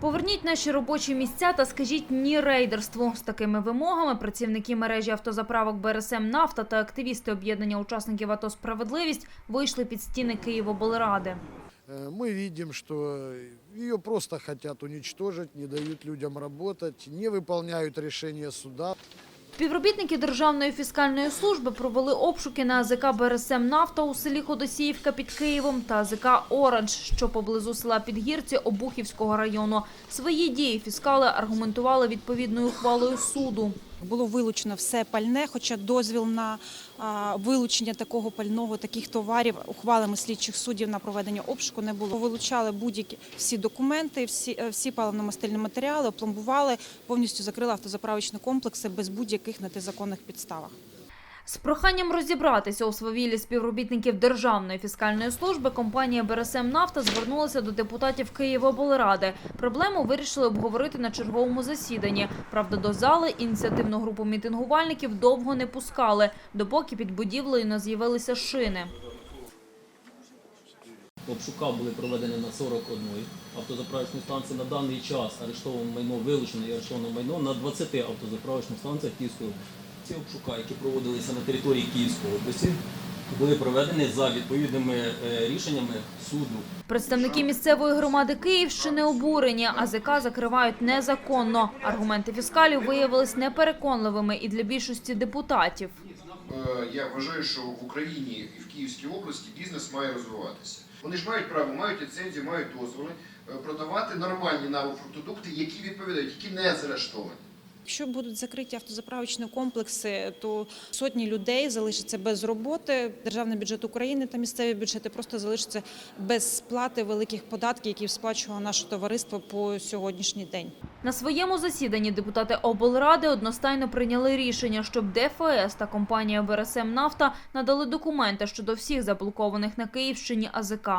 Поверніть наші робочі місця та скажіть ні рейдерству. З такими вимогами працівники мережі автозаправок БРСМ «Нафта» та активісти об'єднання учасників АТО «Справедливість» вийшли під стіни Києвоблради. Э, Мы видим, что ее просто хотят уничтожить, не дают людям работать, не выполняют решения суда. Співробітники Державної фіскальної служби провели обшуки на АЗК БРСМ «Нафта» у селі Ходосіївка під Києвом та АЗК «Оранж», що поблизу села Підгірці Обухівського району. Свої дії фіскали аргументували відповідною ухвалою суду. Було вилучено все пальне, хоча дозвіл на вилучення такого пального, таких товарів ухвалами слідчих суддів на проведення обшуку не було. Вилучали будь-які всі документи, всі, е, всі паливно-мастильні матеріали, опломбували, повністю закрили автозаправочні комплекси без будь-яких на підставах. З проханням розібратися у свавіллі співробітників Державної фіскальної служби компанія БРСМ «Нафта» звернулася до депутатів Києвоблради. Проблему вирішили обговорити на черговому засіданні. Правда, до зали ініціативну групу мітингувальників довго не пускали, допоки під будівлею не з'явилися шини. Обшука були проведені на 41 автозаправочній станції. На даний час арештоване майно вилучено і арештоване майно на 20 автозаправочних станціях Київської області. Ці обшука, які проводилися на території Київської області, були проведені за відповідними е, рішеннями суду. Представники місцевої громади Київщини обурені. АЗК закривають незаконно. Аргументи фіскалів виявились непереконливими і для більшості депутатів. Е, Я вважаю, що в Україні і в Київській області бізнес має розвиватися. Вони ж мають право, мають ліцензію, мають дозволи е, продавати нормальні нафтопродукти, які відповідають, які не заарештовані. Якщо будуть закриті автозаправочні комплекси, то сотні людей залишаться без роботи. Державний бюджет України та місцеві бюджети просто залишаться без сплати великих податків, які сплачувало наше товариство по сьогоднішній день. На своєму засіданні депутати облради одностайно прийняли рішення, щоб ДФС та компанія БРСМ «Нафта» надали документи щодо всіх заблокованих на Київщині АЗК.